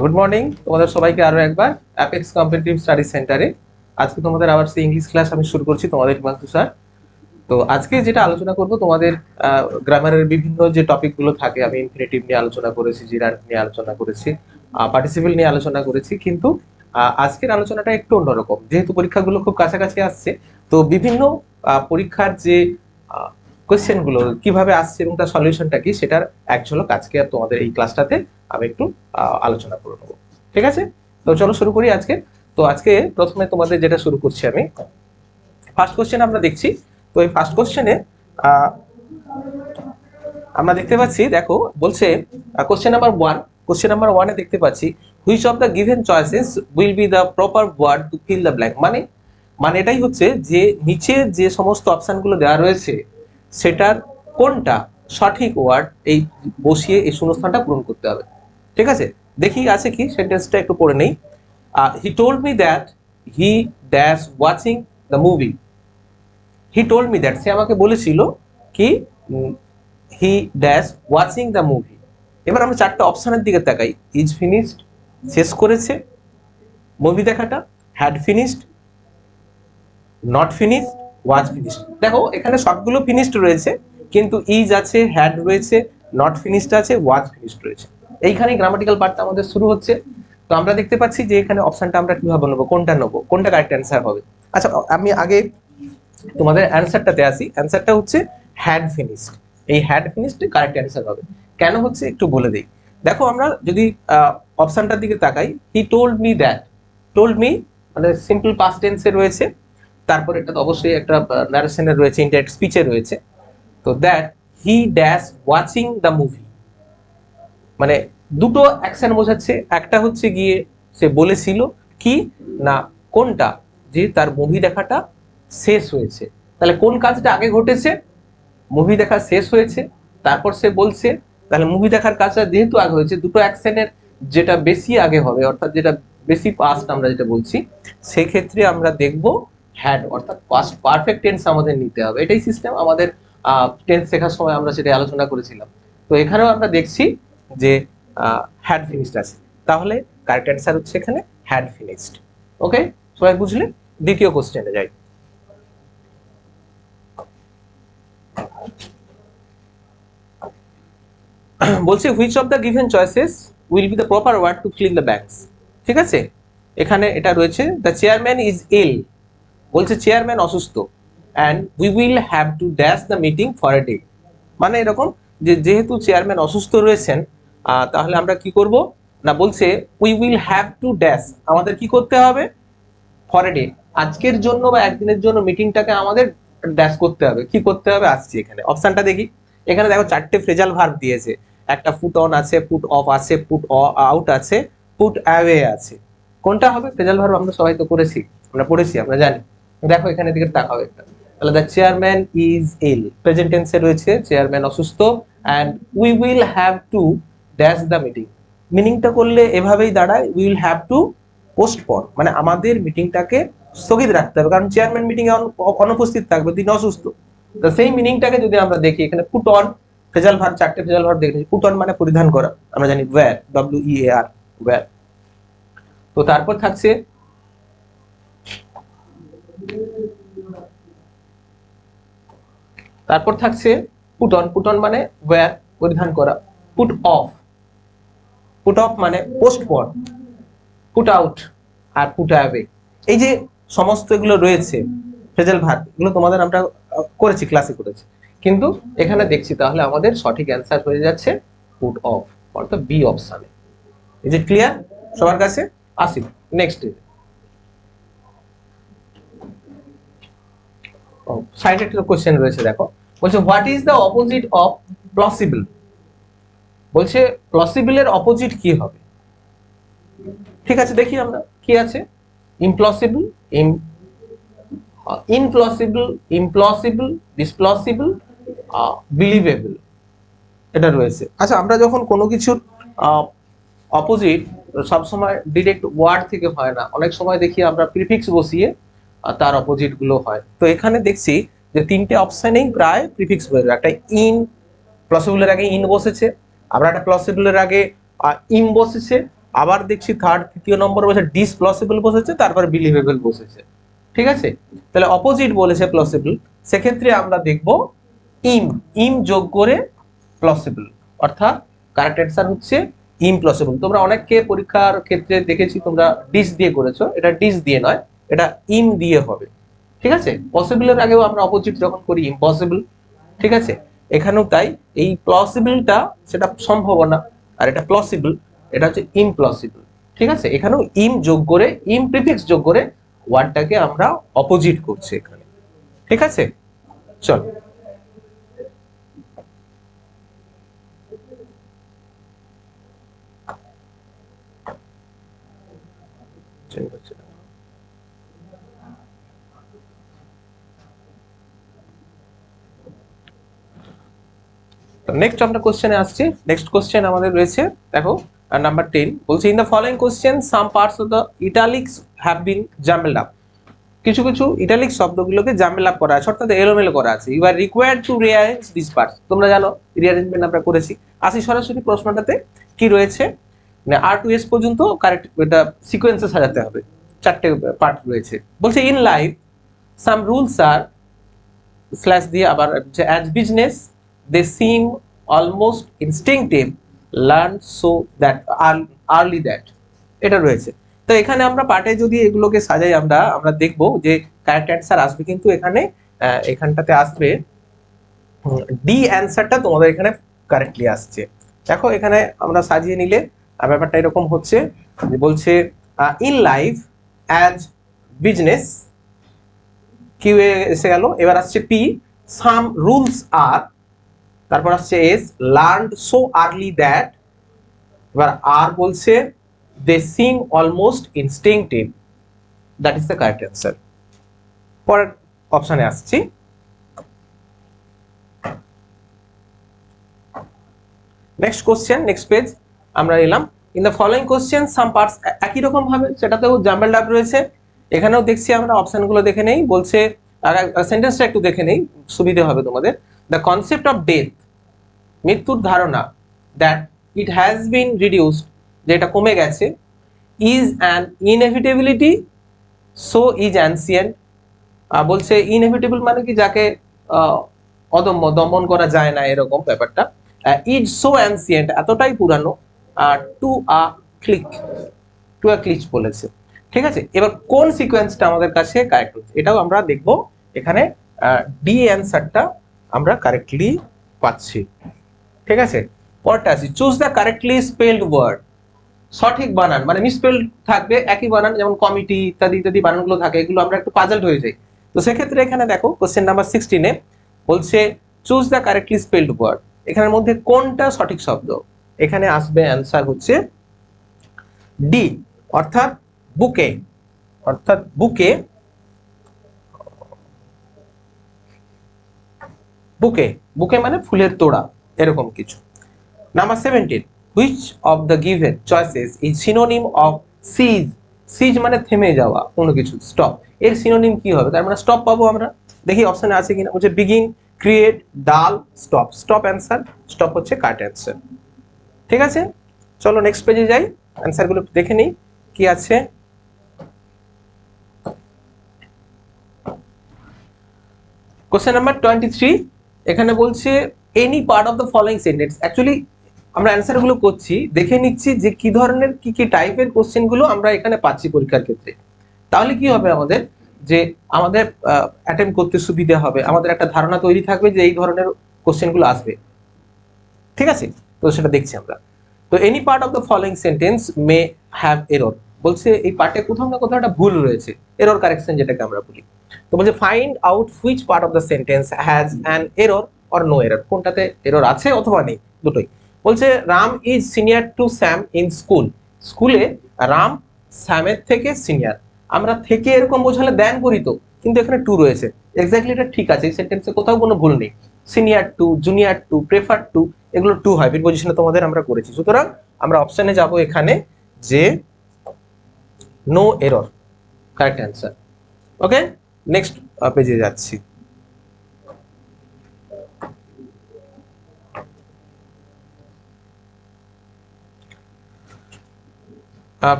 Good morning তোমাদের সবাইকে আরও একবার অ্যাপেক্স কম্পিটিটিভ স্টাডি সেন্টারে আজকে তোমাদের আবার সেই ইংলিশ ক্লাস আমি শুরু করছি তোমাদের হিমাংশু স্যার। তো আজকে যেটা আলোচনা করব, তোমাদের গ্রামারের বিভিন্ন যে টপিকগুলো থাকে, আমি ইনফিনিটিভ নিয়ে আলোচনা করেছি জিরান্ট নিয়ে আলোচনা করেছি পার্টিসিপেল নিয়ে আলোচনা করেছি, কিন্তু আজকের আলোচনাটা একটু অন্যরকম। যেহেতু পরীক্ষাগুলো খুব কাছাকাছি আসছে, তো বিভিন্ন পরীক্ষার যে কোয়েশ্চেনগুলো কীভাবে আসছে এবং তার সলিউশনটা কি, সেটার এক ঝলক আজকে তোমাদের এই ক্লাসটাতে আমি একটু আলোচনা করে নেব। ঠিক আছে? তো চলো শুরু করি আজকে। তো আজকে প্রথমে তোমাদের যেটা শুরু করছি আমি। ফার্স্ট কোশ্চেন আমরা দেখছি। তো এই ফার্স্ট কোশ্চেনে আমরা দেখতে পাচ্ছি, দেখো, বলছে question number one question number ওয়ানে দেখতে পাচ্ছি which of the given choices will be the proper word to fill the blank মানে মানে এটাই হচ্ছে যে নিচে যে সমস্ত অপশনগুলো দেওয়া রয়েছে, সেটার কোনটা সঠিক ওয়ার্ড এই বসিয়ে এই শূন্যস্থানটা পূরণ করতে হবে। ঠিক আছে? দেখি আছে কি? সেন্টেন্সটা একটু পড়ে নেই। He told me that he dash watching the movie he told me that সে আমাকে বলেছিল কি he dash watching the movie এবার আমরা চারটা অপশানের দিকে তাকাই। ইজ ফিনিশড শেষ করেছে। মুভি দেখাটা? Had finished not finished was finished দেখো, এখানে সবগুলো ফিনিশড রয়েছে, কিন্তু ইজ আছে হ্যাড রয়েছে নট ফিনিশড আছে ওয়াজ ফিনিশড রয়েছে। এইখানে গ্রামাটিক্যাল পার্টটা আমাদের শুরু হচ্ছে। তো আমরা দেখতে পাচ্ছি যে এখানে অপশনটা আমরা কীভাবে নেব, কোনটা নেব, কোনটা কারেক্ট অ্যান্সার হবে। আচ্ছা আমি আগে তোমাদের অ্যান্সারটাতে আসি। অ্যান্সারটা হচ্ছে হ্যাড ফিনিশড এই হ্যাড ফিনিশড কারেক্ট অ্যান্সার হবে। কেন হচ্ছে একটু বলে দিই। দেখো আমরা যদি অপশনটার দিকে তাকাই he told me that told me মানে সিম্পল পাস্ট টেন্সে রয়েছে। তারপর এটা তো অবশ্যই একটা ন্যারেশনের রয়েছে ইন্টারেক্ট স্পিচে রয়েছে। তো that he dash watching the movie মানে দুটো অ্যাকশন বোঝাচ্ছে। একটা হচ্ছে গিয়ে সে বলেছিল কি? না, কোনটা? যে তার মুভি দেখাটা শেষ হয়েছে। তাহলে কোন কাজটা আগে ঘটেছে? মুভি দেখা শেষ হয়েছে। তারপর সে বলছে, তাহলে মুভি দেখার কাজটা যেহেতু আগে হয়েছে, দুটো অ্যাকশনের যেটা বেশি আগে হবে, অর্থাৎ যেটা বেশি পাস্ট আমরা যেটা বলছি, সেক্ষেত্রে আমরা দেখব হ্যাড অর্থাৎ পাস্ট পারফেক্ট টেন্স আমাদের নিতে হবে। এটাই সিস্টেম আমাদের টেন্স শেখার সময় আমরা সেটা আলোচনা করেছিলাম। তো এখানেও আমরা দেখছি যে হ্যাড ফিনিশড আছে। তাহলে কারেক্ট অ্যান্সার হচ্ছে এখানে হ্যাড ফিনিশড ওকে সবাই বুঝলে? দ্বিতীয় কোশ্চেনে যাই। বলছে which of the given choices will be the proper word to fill the blanks ঠিক আছে? এখানে এটা রয়েছে দ্য চেয়ারম্যান ইজ ইল বলছে চেয়ারম্যান অসুস্থ। And we will have to dash the meeting for a day মানে এরকম যে যেহেতু চেয়ারম্যান অসুস্থ রয়েছেন তাহলে আমরা কি করব? না, বলছে we will have to dash আমাদের কি করতে হবে? ফর ডে আজকের জন্য বা একদিনের জন্য মিটিংটাকে আমাদের ড্যাশ করতে হবে। কি করতে হবে? আসছি এখানে। অপশনটা দেখি। এখানে দেখো, চারটে ফ্রেজাল ভার্ব দিয়েছে। একটা ফুট অন আছে ফুট অফ আছে ফুট আউট আছে ফুট অ্যাওয়ে আছে। কোনটা হবে? ফ্রেজাল ভার্ব আমরা সবাই তো করেছি আমরা পড়েছি, আমরা জানি। দেখো এখানে দিকে তাকাও একটা। তাহলে the chairman is ill present টেন্সে রয়েছে চেয়ারম্যান অসুস্থ and we will have to dash the meeting মিনিংটা করলে এভাবেই দাঁড়ায় we will have to post postpone মানে আমাদের মিটিংটাকে স্থগিত রাখতে হবে, কারণ চেয়ারম্যান মিটিং এ অনুপস্থিত থাকবে, তিনি অসুস্থ। তো সেই মিনিংটাকে যদি আমরা দেখি, এখানে পুট অন ফেজাল ভার, চারটে ফেজাল ভার দেখেছি পুট অন মানে পরিধান করা, আমরা জানি wear W E A R wear তো তারপর থাকছে তারপর থাকছে পুট অন পুট অন মানে ওয়্যার পরিধান করা পুট অফ পুট অফ মানে পোস্টপন পুট আউট আর পুট অ্যাওয়ে এই যে সমস্ত এগুলো রয়েছে, ফ্রেজাল ভার্ব এগুলো তোমাদের আমরা করেছি ক্লাসে করেছি। কিন্তু এখানে দেখছি তাহলে আমাদের সঠিক অ্যান্সার হয়ে যাচ্ছে পুট অফ অর্থাৎ বি অপশানে এই যে ক্লিয়ার সবার কাছে? আসি নেক্সট সাইড একটা কোশ্চেন রয়েছে, দেখো। বলছে what is the opposite of plausible বলছে প্লসিবলের অপোজিট কি হবে? ঠিক আছে দেখি আমরা কি আছে? ইমপ্লসিবল ইম ইনপ্লসিবল ইমপ্লসিবল ডিসপ্লসিবল বিলিভেবল এটা রয়েছে। আচ্ছা আমরা যখন কোনো কিছুর অপোজিট সবসময় ডিরেক্ট ওয়ার্ড থেকে হয় না। অনেক সময় দেখি আমরা প্রিফিক্স বসিয়ে আহ, তার অপোজিটগুলো হয়। তো এখানে দেখছি যে তিনটে অপশনেই প্রায় প্রিফিক্স বসে একটা ইন প্লসিবলের আগে ইন বসেছে আবার একটা প্লসিবলের আগে ইম বসেছে, আবার দেখছি থার্ড তৃতীয় নম্বর বসে ডিস প্লসিবল বসেছে, তারপর বিলিভেবল বসেছে। ঠিক আছে? তাহলে অপোজিট বলেছে প্লসিবল সেক্ষেত্রে আমরা দেখব ইম ইম যোগ করে প্লসিবল অর্থাৎ কারেক্ট অ্যান্সার হচ্ছে ইমপ্লসিবল তোমরা অনেককে পরীক্ষার ক্ষেত্রে দেখেছি, তোমরা ডিস দিয়ে করেছ। এটা ডিস দিয়ে নয়, এটা ইম দিয়ে হবে। ঠিক আছে? পসিবলের আগেও আমরা অপোজিট যখন করি ইম্পসিবল ঠিক আছে? এখানেও তাই, এই প্লসিবলটা সেটা সম্ভাবনা, আর এটা প্লসিবল এটা হচ্ছে ইমপ্লসিবল ঠিক আছে? এখানেও ইম যোগ করে ইম প্রিফিক্স যোগ করে ওয়ার্ডটাকে আমরা অপোজিট করছি এখানে, ঠিক আছে? চল। ঠিক আছে নেক্সট আমরা কোশ্চেনে আসছি। নেক্সট কোশ্চেন আমাদের রয়েছে। দেখো নাম্বার টেন বলছে in the following question some parts of the italics have been jumbled up কিছু কিছু ইটালিক শব্দগুলোকে জাম্বেল আপ করা আছে, অর্থাৎ এলোমেলো করা আছে। You are required to rearrange this parts তোমরা জানো রিয়ারেঞ্জমেন্ট আমরা করেছি। আসি সরাসরি প্রশ্নটাতে। কি রয়েছে? মানে আর টু এস পর্যন্ত কারেক্ট এটা সিকোয়েন্সে সাজাতে হবে। চারটে পার্ট রয়েছে। বলছে in life some rules are slash দিয়ে আবার as business they seem almost instinctive learn so that early that এটা রয়েছে। তো এখানে আমরা পার্টে যদি এগুলোকে সাজাই, আমরা আমরা দেখব যে কারেক্ট অ্যান্সার আসবে কিন্তু এখানে এখানটাতে আসবে ডি অ্যান্সারটা তোমাদের এখানে কারেক্টলি আসছে। দেখো, এখানে আমরা সাজিয়ে নিলে ব্যাপারটা এরকম হচ্ছে যে বলছে in life as business Q এসে গেল, এবার আসছে পি সাম রুলস আর তারপর আসছে S learn so early that এবার আর বলছে they seem almost instinctive that is the correct answer পরের অপশানে আসছি। নেক্সট কোশ্চেন নেক্সট পেজ আমরা এলাম in the following question some parts একই রকম ভাবে, সেটাতেও জাম্বেল ডাব রয়েছে। এখানেও দেখছি আমরা অপশনগুলো দেখে নেই। বলছে সেন্টেন্সটা একটু দেখে নেই। সুবিধে হবে তোমাদের। দ্য কনসেপ্ট অফ ডেথ মৃত্যুর ধারণা that it has been reduced যেটা কমে গেছে is an inevitability so is ancient বলছে ইনএভিটেবল মানে কি যাকে অদম্য, দমন করা যায় না এরকম ব্যাপারটা। ইজ সো অ্যানসিয়েন্ট এতটাই পুরানো to a click to a cliche বলেছে। ঠিক আছে? এবার কোন সিকোয়েন্সটা আমাদের কাছে কারেক্ট হচ্ছে? এটাও আমরা দেখব। এখানে ডি অ্যান্সারটা আমরা কারেক্টলি পাচ্ছি। ঠিক আছে? পরটা আছে choose the correctly spelled word সঠিক বানান মানে মিসপেল থাকবে, একই বানান, যেমন কমিটি ইত্যাদি ইত্যাদি বানানগুলো থাকে, এগুলো আমরা একটু পাজলড হয়ে যাই। তো সেক্ষেত্রে এখানে দেখো কোশ্চেন নাম্বার সিক্সটিনে বলছে choose the correctly spelled word এখানের মধ্যে কোনটা সঠিক শব্দ? এখানে আসবে অ্যান্সার হচ্ছে ডি অর্থাৎ বুকে অর্থাৎ বুকে বুকে বুকে মানে ফুলের তোড়া। এরকম কিছু। Number seventeen which of the given choices is synonym of cease cease মানে থেমে যাওয়া, কোনো কিছু স্টপ এর সিনোনিম কি হবে? তার মানে স্টপ পাবো আমরা? দেখি অপশনে আছে কিনা। বলছে begin create dull stop stop answer stop হচ্ছে কাট অ্যান্সার ঠিক আছে? চলো নেক্সট পেজে যাই। অ্যান্সারগুলো দেখে নিই। কি আছে? কোশ্চেন নাম্বার টোয়েন্টি থ্রি এখানে বলছে any part of the following sentence actually আমরা অ্যান্সারগুলো করছি, দেখে নিচ্ছি যে কি ধরনের, কি কি টাইপের কোশ্চেনগুলো আমরা এখানে পাচ্ছি পরীক্ষার ক্ষেত্রে। তাহলে কি হবে আমাদের? যে আমাদের অ্যাটেম্প করতে সুবিধা হবে। আমাদের একটা ধারণা তৈরি থাকবে যে এই ধরনের কোশ্চেনগুলো আসবে। ঠিক আছে? তো সেটা দেখছি আমরা। তো any part of the following sentence may have error বলছে এই পার্টে কোথাও না কোথাও একটা ভুল রয়েছে। এরর কারেকশন যেটাকে আমরা বলি। তো বলছে find out which part of the sentence has an error or no error কোনটাতে এরর আছে অথবা নেই? দুটোই। বলছে, Ram is senior to Sam in school স্কুলে রাম স্যামের থেকে সিনিয়র আমরা থেকে এরকম বোঝালে দেন করি তো। কিন্তু এখানে টু রয়েছে। এক্স্যাক্টলি এটা ঠিক আছে, এই সেন্টেন্সে কোথাও কোনো ভুল নেই। Senior to junior to prefer to এগুলো টু হাইব্রিড পজিশনে তোমাদের আমরা করেছি। সুতরাং আমরা অপশনে যাব এখানে যে no error correct answer okay next পেজে যাচ্ছি।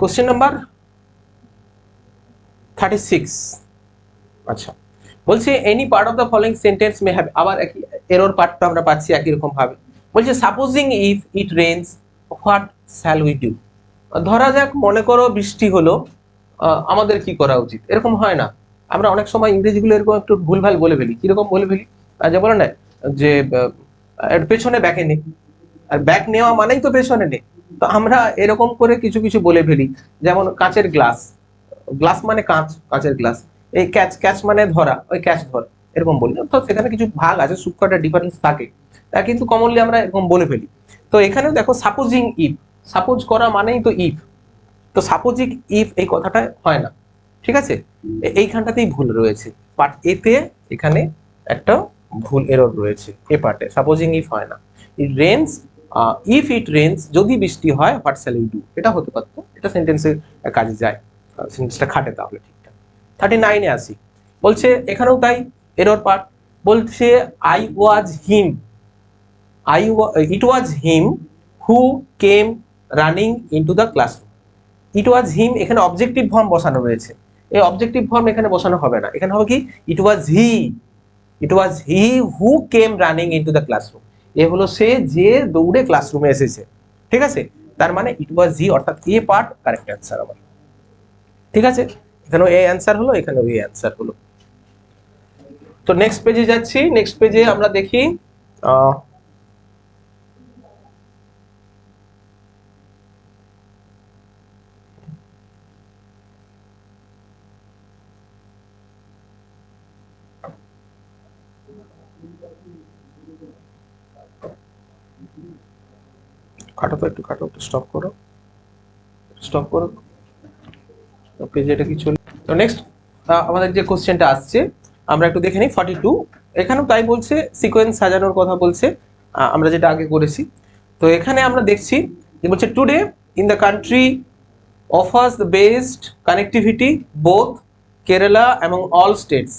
কোশ্চেন নাম্বার থার্টি সিক্স আচ্ছা। বলছে any part of the following sentence may have আবার একই এরর পার্টটা আমরা পাচ্ছি একই রকম ভাবে। বলছে supposing if it rains what shall we do ধরা যাক, মনে করো বৃষ্টি হলো আমাদের কি করা উচিত? এরকম হয় না। আমরা অনেক সময় ইংরেজিগুলো এরকম একটু ভুলভাল বলে ফেলি। কীরকম বলে ফেলি? যে বলে না, যে পেছনে ব্যাকে নে আর ব্যাক নেওয়া মানেই তো পেছনে নে তো আমরা এরকম করে কিছু কিছু বলে ফেলি। যেমন কাঁচের গ্লাস। গ্লাস মানে কাঁচ, কাঁচের গ্লাস। এই ক্যাচ ক্যাচ মানে ধরা, ওই ক্যাচ ধর, এরকম বলি। তো সেখানে কিছু ভাগ আছে সূক্ষ্ম একটা ডিফারেন্স থাকে। তা কিন্তু কমনলি আমরা এরকম বলে ফেলি। তো এখানেও দেখো সাপোজিং ইফ সাপোজ করা মানেই তো ইফ তো সাপোজিং ইফ এই কথাটা হয় না। ঠিক আছে? এইখানটাতেই ভুল রয়েছে। বাট এতে এখানে একটা ভুল এরর রয়েছে এ। পার্টে সাপোজিং ইফ হয় না। রেন্স ইফ ইট রেন্স যদি বৃষ্টি হয় হোয়াট শ্যাল ইউ ডু এটা হতে পারতো এটা সেন্টেন্সের কাজে যায়। সেন্টেন্সটা খাটে তাহলে ঠিকঠাক থার্টি নাইনে আসি। বলছে, এখানেও তাই এরর পার্ট বলছে I was him I it was him who came running into the classroom it was him এখানে অবজেক্টিভ ফর্ম বসানো রয়েছে এই অবজেক্টিভ ফর্ম এখানে বসানো হবে না। এখানে হবে কি? It was he it was he who came running into the classroom এ হলো সে যে দৌড়ে ক্লাসরুমে এসেছে। ঠিক আছে? তার মানে ইট ওয়াজ জি অর্থাৎ এ পার্ট কারেক্ট অ্যান্সার আমার। ঠিক আছে? এখানেও এ অ্যান্সার হলো, এখানেও এ অ্যান্সার হলো। তো নেক্সট পেজে যাচ্ছি। নেক্সট পেজে আমরা দেখি কাটো তো একটু, কাটো, একটু স্টপ করো। স্টপ করো। পেজে এটা কি চলে তো নেক্সট আমাদের যে কোশ্চেনটা আসছে, আমরা একটু দেখে নিই ফর্টি টু এখানেও তাই বলছে সিকোয়েন্স সাজানোর কথা বলছে আমরা যেটা আগে করেছি। তো এখানে আমরা দেখছি যে বলছে today in the country offers the best connectivity both Kerala এবং all states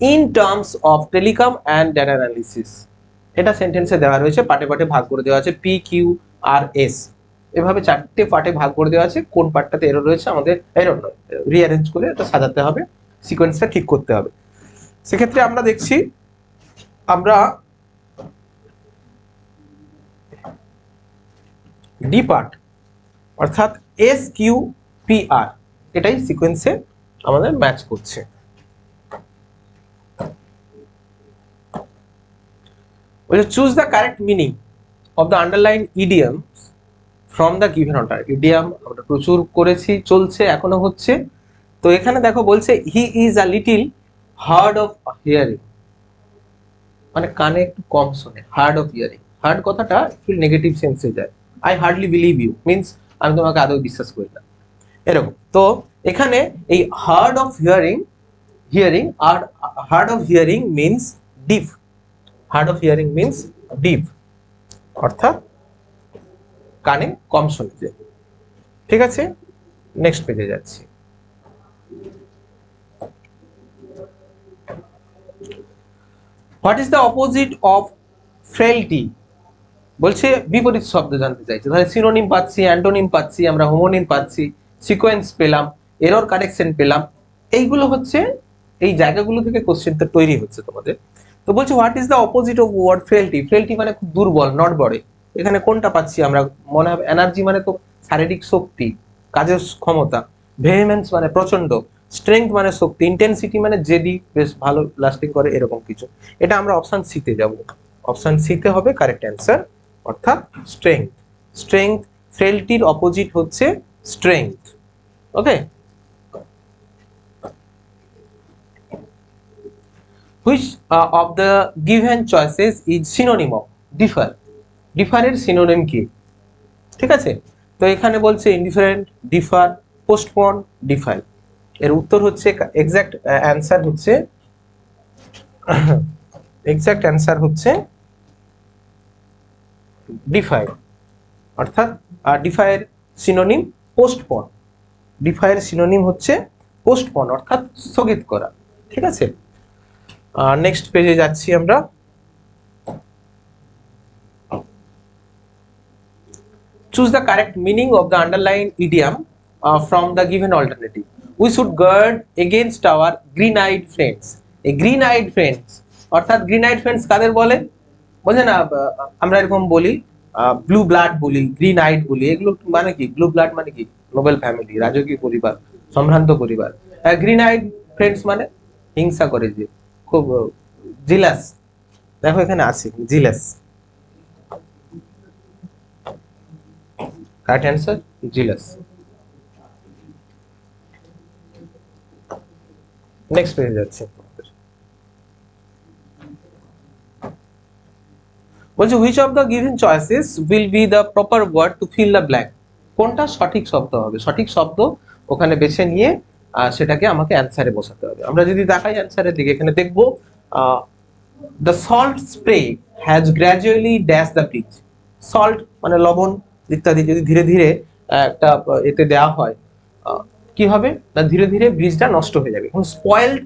in terms of telecom and data analysis এটা সেন্টেন্সে দেওয়া রয়েছে, পাটে পাটে ভাগ করে দেওয়া আছে পি কিউ আর এস এভাবে চারটে পার্টে ভাগ করে দেওয়া আছে, কোন পার্টটাতে এরর রয়েছে আমাদের এরর নয় রিঅ্যারেঞ্জ করে এটা সাজাতে হবে সিকোয়েন্সটা ঠিক করতে হবে। সেক্ষেত্রে আমরা দেখছি, আমরা ডি পার্ট অর্থাৎ এস কিউ পি আর এটাই সিকোয়েন্সে আমাদের ম্যাচ করছে। বলছে choose the correct meaning of the underline idiom from the given order idiom আমরা প্রচুর করেছি, চলছে, এখনও হচ্ছে। তো এখানে দেখো বলছে he is a little hard of hearing মানে কানে একটু কম শোনে হার্ড অফ হিয়ারিং হার্ড কথাটা একটু নেগেটিভ সেন্সে যায়। I hardly believe you means আমি তোমাকে আদৌ বিশ্বাস করি না। এরকম। তো এখানে এই hard of hearing hearing R hard of hearing means deep hard of hearing means deep অর্থাৎ কানে কম শোনে যায়। ঠিক আছে? নেক্সট পেজে যাচ্ছি। What is the opposite of frailty বলছে বিপরীত শব্দ জানতে চাইছে। তাহলে সিনোনিম পাচ্ছি অ্যান্টোনিম পাচ্ছি, আমরা হোমোনিম পাচ্ছি সিকোয়েন্স পেলাম এরর কারেকশন পেলাম। এইগুলো হচ্ছে, এই জায়গাগুলো থেকে কোশ্চেনটা তৈরি হচ্ছে তোমাদের। তো বলছে what is the opposite of word frailty frailty মানে খুব দুর্বল নট বড়ে এখানে কোনটা পাচ্ছি আমরা? মনে হবে এনার্জি মানে তো শারীরিক শক্তি, কাজের ক্ষমতা। ভেহেমেন্স মানে প্রচণ্ড স্ট্রেংথ মানে শক্তি ইন্টেন্সিটি মানে জেদি, বেশ ভালো লাস্টিং করে, এরকম কিছু। এটা আমরা অপশান সিতে যাব। অপশান সিতে হবে কারেক্ট অ্যান্সার অর্থাৎ স্ট্রেংথ স্ট্রেংথ ফ্রেলটির অপোজিট হচ্ছে strength okay which of the given choices is synonym of defer ডিফারের সিনোনিম কি? ঠিক আছে? তো এখানে বলছে ইনডিফারেন্ট ডিফার পোস্টপন ডিফাই এর উত্তর হচ্ছে এক্সাক্ট অ্যান্সার হচ্ছে এক্সাক্ট অ্যান্সার হচ্ছে ডিফাই অর্থাৎ ডিফাইয়ের সিনোনিম পোস্টপন ডিফাইয়ের সিনোনিম হচ্ছে পোস্টপন অর্থাৎ স্থগিত করা। ঠিক আছে? নেক্সট পেজে যাচ্ছি আমরা। Choose the correct meaning of the underline idiom from the given alternative we should guard against our green eyed friends এই গ্রিন আইড ফ্রেন্ডস অর্থাৎ গ্রিন আইড ফ্রেন্ডস কাদের বলে? বলছে না আমরা এরকম বলি ব্লু ব্লাড বলি গ্রিন আইড বলি, এগুলো মানে কি? ব্লু ব্লাড মানে কি? নোবেল ফ্যামিলি, রাজকীয় পরিবার, সম্ভ্রান্ত পরিবার। গ্রিন আইড ফ্রেন্ডস মানে হিংসা করে যে খুব জিলাস। দেখো এখানে আছে, jealous. Correct answer jealous. Next পেজে যাচ্ছে। বলছে which of the given choices will be the proper word to fill the blank কোনটা সঠিক শব্দ হবে? সঠিক শব্দ ওখানে বেছে নিয়ে সেটাকে আমাকে অ্যান্সারে বসাতে হবে। আমরা যদি দেখাই অ্যান্সারের দিকে, এখানে দেখব the salt spray has gradually dash the bridge salt মানে লবণ, ইত্যাদি যদি ধীরে ধীরে একটা এতে দেওয়া হয় কি হবে? না ধীরে ধীরে ব্রিজটা নষ্ট হয়ে যাবে। এখন স্পয়েলড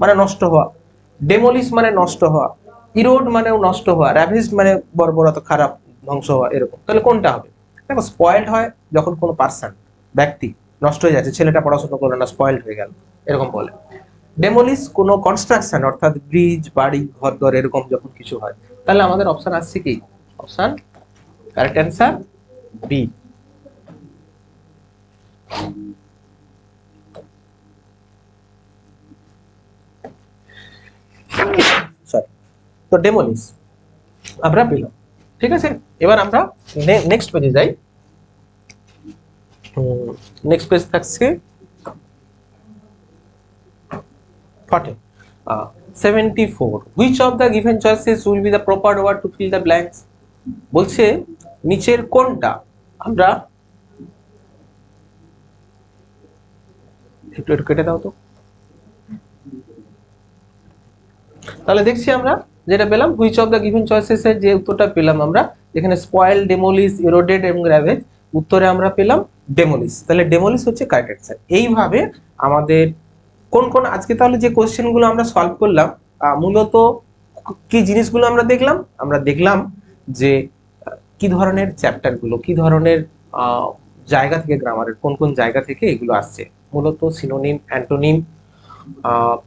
মানে নষ্ট হওয়া ডেমোলিশ মানে নষ্ট হওয়া ইরোড মানেও নষ্ট হওয়া র্যাভিসড মানে বর্বরত, খারাপ, ধ্বংস হওয়া, এরকম। তাহলে কোনটা হবে? দেখো স্পয়েলড হয় যখন কোনো পার্সন ব্যক্তি নষ্ট হয়ে যাচ্ছে, ছেলেটা পড়াশোনা করল না স্পয়েলড হয়ে গেল, এরকম বলে। ডেমোলিস কোনো কনস্ট্রাকশন অর্থাৎ ব্রিজ বাড়ি ঘর দর এরকম যখন কিছু হয়, তাহলে আমাদের অপশন আসছে কি? অপশন কারেক্ট অ্যান্সার বি তো ডেমোলিস আমরা পেলাম। ঠিক আছে? এবার আমরা নেক্সট পেজে যাই। নেক্সট পেজ থাকছে? Forty seventy four which of the given choices will be the proper word to fill the blanks বলছে, নিচের কোনটা? আমরা একটু একটু কেটে দাও তো। তাহলে দেখছি আমরা যেটা পেলাম which of the given choices এর যে উত্তরটা পেলাম আমরা, যেখানে স্পয়েল ডেমোলিশ ইরোডেড এবং র্যাভেজ উত্তরে আমরা পেলাম ডেমোলিশ তাহলে ডেমোলিস হচ্ছে কারেক্ট অ্যান্সার এইভাবে আমাদের কোন কোন আজকে তাহলে যে কোশ্চেনগুলো আমরা সলভ করলাম মূলত কি জিনিসগুলো আমরা দেখলাম? আমরা দেখলাম যে কি ধরনের চ্যাপ্টারগুলো কি ধরনের জায়গা থেকে গ্রামারের কোন কোন জায়গা থেকে এগুলো আসছে। মূলত সিনোনিম অ্যান্টোনিম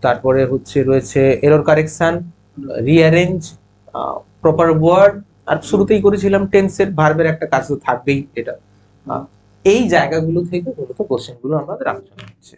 তারপরে হচ্ছে রয়েছে error correction rearrange proper word আর শুরুতেই করেছিলাম টেন্সের ভার্বের একটা কাজ তো থাকবেই এটা। এই জায়গাগুলো থেকে মূলত কোশ্চেনগুলো আমাদের আলোচনা হচ্ছে।